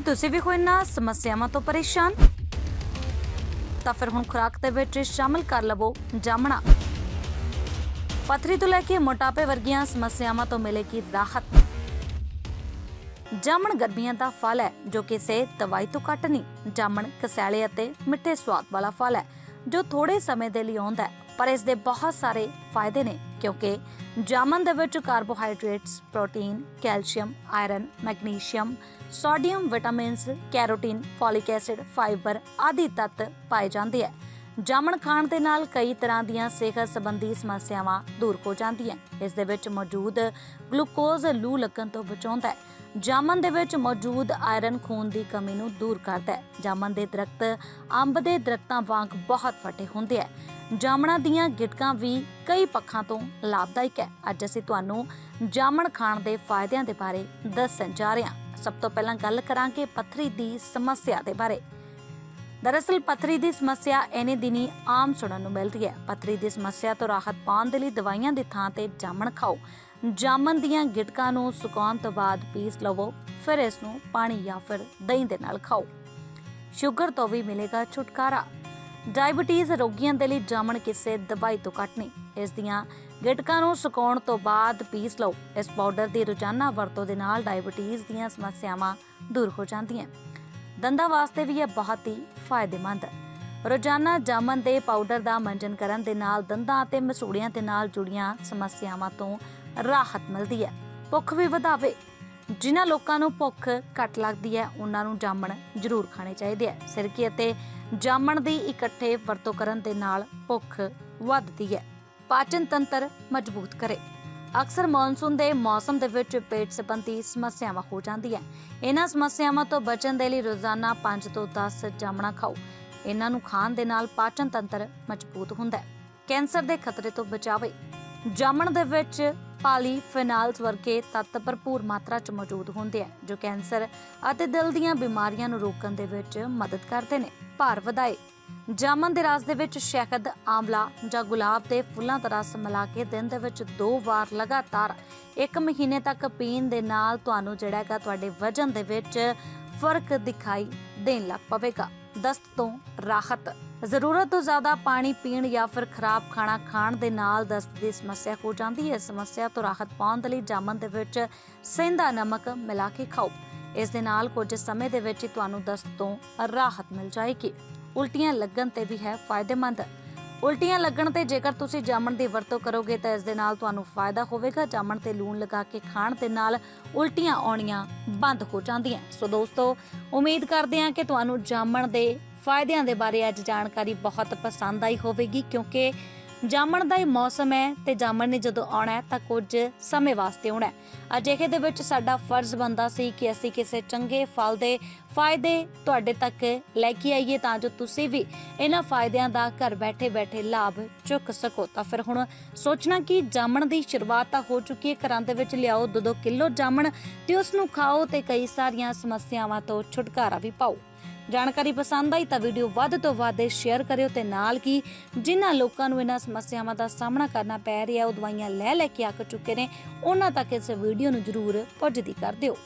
ਕੀ ਤੁਸੀਂ ਵੀ ਹੋ ਇਹਨਾਂ ਸਮੱਸਿਆਵਾਂ ਤੋਂ ਪਰੇਸ਼ਾਨ? ਤਾਂ ਫਿਰ ਹੁਣ ਖੁਰਾਕ ਦੇ ਵਿੱਚ ਸ਼ਾਮਲ ਕਰ ਲਵੋ, ਜਾਮਣਾ। ਪਥਰੀ ਤੋਂ ਲੈ ਕੇ ਮੋਟਾਪੇ ਵਰਗੀਆਂ ਸਮੱਸਿਆਵਾਂ ਤੋਂ ਮਿਲੇਗੀ ਰਾਹਤ। ਜਾਮਣ ਗਰਮੀਆਂ ਦਾ ਫਲ ਹੈ, ਜੋ ਕਿਸੇ ਦਵਾਈ ਤੋਂ ਘੱਟ ਨਹੀਂ। ਜਾਮਣ, ਕਸੈਲੇ ਅਤੇ ਮਿੱਠੇ ਸਵਾਦ ਵਾਲਾ ਫਲ ਹੈ। ਜੋ ਥੋੜੇ ਸਮੇਂ ਦੇ ਲਈ ਆਉਂਦਾ ਹੈ, ਪਰ ਇਸ ਦੇ ਬਹੁਤ ਸਾਰੇ ਫਾਇਦੇ ਨੇ, ਕਿਉਂਕਿ ਜਾਮਨ ਦੇ ਵਿੱਚ carbohydrates, protein, calcium, iron, magnesium, sodium, vitamins, carotene, folic acid, fibre ਆਦਿ ਤੱਤ ਪਾਏ ਜਾਂਦੇ ਹੈ। ਜਾਮਣ ਖਾਣ ਦੇ ਨਾਲ ਕਈ ਤਰ੍ਹਾਂ ਦੀਆਂ ਸਿਹਤ ਸੰਬੰਧੀ ਸਮੱਸਿਆਵਾਂ ਦੂਰ ਹੋ ਜਾਂਦੀਆਂ ਇਸ ਦੇ ਵਿੱਚ ਮੌਜੂਦ ਗਲੂਕੋਜ਼ ਲੂ ਲੱਗਣ ਤੋਂ ਬਚਾਉਂਦਾ ਹੈ। ਜਾਮਨ ਦੇ ਵਿੱਚ ਮੌਜੂਦ ਆਇਰਨ ਖੂਨ ਦੀ ਕਮੀ ਨੂੰ ਦੂਰ ਕਰਦਾ ਹੈ। ਜਾਮਨ ਦੇ ਦਰਖਤ, ਅੰਬ ਦੇ ਦਰਖਤਾਂ ਵਾਂਗ ਬਹੁਤ ਵੱਡੇ ਹੁੰਦੇ ਹੈ ਜਾਮਣਾਂ ਦੀਆਂ ਗਿਟਕਾਂ ਵੀ ਕਈ ਪੱਖਾਂ ਤੋਂ ਲਾਭਦਾਇਕ ਹੈ। ਅੱਜ ਅਸੀਂ ਤੁਹਾਨੂੰ ਜਾਮਣ ਖਾਣ ਦੇ ਫਾਇਦਿਆਂ ਦੇ ਬਾਰੇ ਦੱਸਣ ਜਾ ਰਹੇ ਹਾਂ। ਸਭ ਤੋਂ ਪਹਿਲਾਂ ਗੱਲ ਕਰਾਂਗੇ ਪੱਥਰੀ ਦੀ ਸਮੱਸਿਆ ਦੇ ਬਾਰੇ। ਦਰਅਸਲ ਪੱਥਰੀ ਦੀ ਸਮੱਸਿਆ ਇਹਨੇ ਦਿਨੀ ਆਮ ਸੁਣਨ ਨੂੰ ਮਿਲਦੀ ਹੈ। ਪੱਥਰੀ ਦੀ ਸਮੱਸਿਆ ਤੋਂ ਰਾਹਤ ਪਾਉਣ ਦੇ ਲਈ ਦਵਾਈਆਂ ਦੀ ਥਾਂ ਤੇ ਜਾਮਣ ਖਾਓ। ਜਾਮਨ ਦੀਆਂ ਗਿਟਕਾਂ ਨੂੰ ਸੁਕਾਉਣ ਤੋਂ ਬਾਅਦ ਪੀਸ ਲਵੋ, ਫਿਰ ਇਸ ਨੂੰ ਪਾਣੀ ਜਾਂ ਫਿਰ ਦਹੀਂ ਦੇ ਨਾਲ ਖਾਓ। ਸ਼ੂਗਰ ਤੋਂ ਵੀ ਮਿਲੇਗਾ ਛੁਟਕਾਰਾ। ਡਾਇਬੀਟੀਜ਼ ਰੋਗੀਆਂ ਦੇ ਲਈ ਜਾਮਣ ਕਿਸੇ ਦਵਾਈ ਤੋਂ ਘੱਟ ਨਹੀਂ। ਇਸ ਦੀਆਂ ਗਿਟਕਾਂ ਨੂੰ ਸੁਕਾਉਣ ਤੋਂ ਬਾਅਦ ਪੀਸ ਲਓ। ਇਸ ਪਾਊਡਰ ਦੀ ਰੋਜ਼ਾਨਾ ਵਰਤੋਂ ਦੇ ਨਾਲ ਡਾਇਬੀਟੀਜ਼ ਦੀਆਂ ਸਮੱਸਿਆਵਾਂ ਦੂਰ ਹੋ ਜਾਂਦੀਆਂ। ਦੰਦਾਂ ਵਾਸਤੇ ਵੀ ਇਹ ਬਹੁਤ ਹੀ ਫਾਇਦੇਮੰਦ ਹੈ ਰੋਜ਼ਾਨਾ ਜਾਮਨ ਦੇ ਪਾਊਡਰ ਦਾ ਮੰਜਨ ਕਰਨ ਦੇ ਨਾਲ ਦੰਦਾਂ ਅਤੇ ਮਸੂੜਿਆਂ ਦੇ ਨਾਲ ਜੁੜੀਆਂ ਸਮੱਸਿਆਵਾਂ ਤੋਂ ਰਾਹਤ ਮਿਲਦੀ ਹੈ। ਭੁੱਖ ਵੀ ਵਧਾਵੇ। ਜਿਨ੍ਹਾਂ ਲੋਕਾਂ ਨੂੰ ਭੁੱਖ ਘੱਟ ਲੱਗਦੀ ਹੈ, ਉਹਨਾਂ ਨੂੰ ਜਾਮਣ ਜ਼ਰੂਰ ਖਾਣੇ ਚਾਹੀਦੇ ਹੈ। ਸਿਰਕੀ ਅਤੇ ਜਾਮਣ ਦੀ ਇਕੱਠੇ ਵਰਤੋਂ ਕਰਨ ਦੇ ਨਾਲ ਭੁੱਖ ਵੱਧਦੀ ਹੈ। ਪਾਚਨ ਤੰਤਰ ਮਜ਼ਬੂਤ ਕਰੇ। ਅਕਸਰ ਮੌਨਸੂਨ ਦੇ ਮੌਸਮ ਦੇ ਵਿੱਚ ਪੇਟ ਸੰਬੰਧੀ ਸਮੱਸਿਆਵਾਂ ਹੋ ਜਾਂਦੀਆਂ ਇਹਨਾਂ ਸਮੱਸਿਆਵਾਂ ਤੋਂ ਬਚਣ ਦੇ ਲਈ ਰੋਜ਼ਾਨਾ 5 ਤੋਂ 10 ਜਾਮਣਾ ਖਾਓ। ਇਹਨਾਂ ਨੂੰ ਖਾਣ ਦੇ ਨਾਲ ਪਾਚਨ ਤੰਤਰ ਮਜ਼ਬੂਤ ਹੁੰਦਾ ਹੈ। ਕੈਂਸਰ ਦੇ ਖਤਰੇ ਤੋਂ ਬਚਾਵੇ ਜਾਮਣ ਦੇ ਵਿੱਚ ਪਾਲੀਫੇਨਾਲਸ ਵਰਗੇ ਤੱਤ ਭਰਪੂਰ ਮਾਤਰਾ 'ਚ ਮੌਜੂਦ ਹੁੰਦੇ ਆ ਜੋ ਕੈਂਸਰ ਅਤੇ ਦਿਲ ਦੀਆਂ ਬਿਮਾਰੀਆਂ ਨੂੰ ਰੋਕਣ ਦੇ ਵਿੱਚ ਮਦਦ ਕਰਦੇ ਨੇ। ਭਾਰ ਵਧਾਏ। ਜਾਮਨ ਦੇ ਰਸ ਦੇ ਵਿੱਚ ਸ਼ਹਿਦ ਆਮਲਾ ਜਾਂ ਗੁਲਾਬ ਦੇ ਫੁੱਲਾਂ ਦਾ ਰਸ ਮਿਲਾ ਕੇ ਦਿਨ ਦੇ ਵਿੱਚ ਦੋ ਵਾਰ ਲਗਾਤਾਰ 1 ਮਹੀਨੇ ਤੱਕ ਪੀਣ ਦੇ ਨਾਲ ਤੁਹਾਨੂੰ ਜਿਹੜਾ ਹੈਗਾ ਤੁਹਾਡੇ ਵਜਨ ਦੇ ਵਿੱਚ ਫ਼ਰਕ ਦਿਖਾਈ ਦੇਣ ਲੱਗ ਪਵੇਗਾ। ਦਸਤ ਤੋਂ ਰਾਹਤ। ਜ਼ਰੂਰਤ ਤੋਂ ਜ਼ਿਆਦਾ ਪਾਣੀ ਪੀਣ ਜਾਂ ਫਿਰ ਖਰਾਬ ਖਾਣਾ ਖਾਣ ਦੇ ਨਾਲ ਦਸਤ ਦੀ ਸਮੱਸਿਆ ਹੋ ਜਾਂਦੀ ਹੈ। ਸਮੱਸਿਆ ਤੋਂ ਰਾਹਤ ਪਾਉਣ ਦੇ ਲਈ ਜਾਮਨ ਦੇ ਵਿੱਚ ਸੇਂਦਾ ਨਮਕ ਮਿਲਾ ਕੇ ਖਾਓ। ਇਸ ਦੇ ਨਾਲ ਕੁਝ ਸਮੇਂ ਦੇ ਵਿੱਚ ਹੀ ਤੁਹਾਨੂੰ ਦਸਤ ਤੋਂ ਰਾਹਤ ਮਿਲ ਜਾਏਗੀ। ਉਲਟੀਆਂ ਲੱਗਣ ਤੇ ਵੀ ਹੈ ਫਾਇਦੇਮੰਦ। ਉਲਟੀਆਂ ਲੱਗਣ ਤੇ ਜੇਕਰ ਤੁਸੀਂ ਜਾਮਣ ਦੀ ਵਰਤੋਂ ਕਰੋਗੇ ਤਾਂ ਇਸ ਦੇ ਨਾਲ ਤੁਹਾਨੂੰ ਫਾਇਦਾ ਹੋਵੇਗਾ। ਜਾਮਣ ਤੇ ਲੂਣ ਲਗਾ ਕੇ ਖਾਣ ਦੇ ਨਾਲ ਉਲਟੀਆਂ ਆਉਣੀਆਂ ਬੰਦ ਹੋ ਜਾਂਦੀਆਂ। ਸੋ ਦੋਸਤੋ, ਉਮੀਦ ਕਰਦੇ ਹਾਂ ਕਿ ਤੁਹਾਨੂੰ ਜਾਮਣ ਦੇ ਫਾਇਦਿਆਂ ਦੇ ਬਾਰੇ ਅੱਜ ਜਾਣਕਾਰੀ ਬਹੁਤ ਪਸੰਦ ਆਈ ਹੋਵੇਗੀ, ਕਿਉਂਕਿ ਜਾਮਣ ਦਾ ਹੀ ਮੌਸਮ ਹੈ ਤੇ ਜਾਮਣ ਨੇ ਜਦੋਂ ਆਉਣਾ ਹੈ ਤਾਂ ਕੁਝ ਸਮੇਂ ਵਾਸਤੇ ਆਉਣਾ ਹੈ। ਅਜਿਹੇ ਦੇ ਵਿੱਚ ਸਾਡਾ ਫਰਜ਼ ਬੰਦਾ ਸੀ ਕਿ ਅਸੀਂ ਕਿਸੇ ਚੰਗੇ ਫਲ ਦੇ ਫਾਇਦੇ ਤੁਹਾਡੇ ਤੱਕ ਲੈ ਕੇ ਆਈਏ ਤਾਂ ਜੋ ਤੁਸੀਂ ਵੀ ਇਹਨਾਂ ਫਾਇਦਿਆਂ ਦਾ ਘਰ ਬੈਠੇ ਬੈਠੇ ਲਾਭ ਚੁੱਕ ਸਕੋ। ਤਾਂ ਫਿਰ ਹੁਣ ਸੋਚਣਾ ਕਿ ਜਾਮਣ ਦੀ ਸ਼ੁਰੂਆਤ ਤਾਂ ਹੋ ਚੁੱਕੀ ਹੈ। ਘਰਾਂ ਦੇ ਵਿੱਚ ਲਿਆਓ 2-2 ਕਿਲੋ ਜਾਮਣ ਤੇ ਉਸ ਨੂੰ ਖਾਓ ਤੇ ਕਈ ਸਾਰੀਆਂ ਸਮੱਸਿਆਵਾਂ ਤੋਂ ਛੁਟਕਾਰਾ ਵੀ ਪਾਓ। ਜਾਣਕਾਰੀ ਪਸੰਦ ਆਈ ਤਾਂ ਵੀਡੀਓ ਵੱਧ ਤੋਂ ਵੱਧ ਸ਼ੇਅਰ ਕਰਿਓ ਤੇ ਨਾਲ ਕੀ ਜਿਨ੍ਹਾਂ ਲੋਕਾਂ ਨੂੰ ਇਹਨਾਂ ਸਮੱਸਿਆਵਾਂ ਦਾ ਸਾਹਮਣਾ ਕਰਨਾ ਪੈ ਰਿਹਾ, ਉਹ ਦਵਾਈਆਂ ਲੈ ਲੈ ਕੇ ਅੱਕ ਚੁੱਕੇ ਨੇ, ਉਹਨਾਂ ਤੱਕ ਇਸ ਵੀਡੀਓ ਨੂੰ ਜ਼ਰੂਰ ਪੁੱਜਦੀ ਕਰ ਦਿਓ।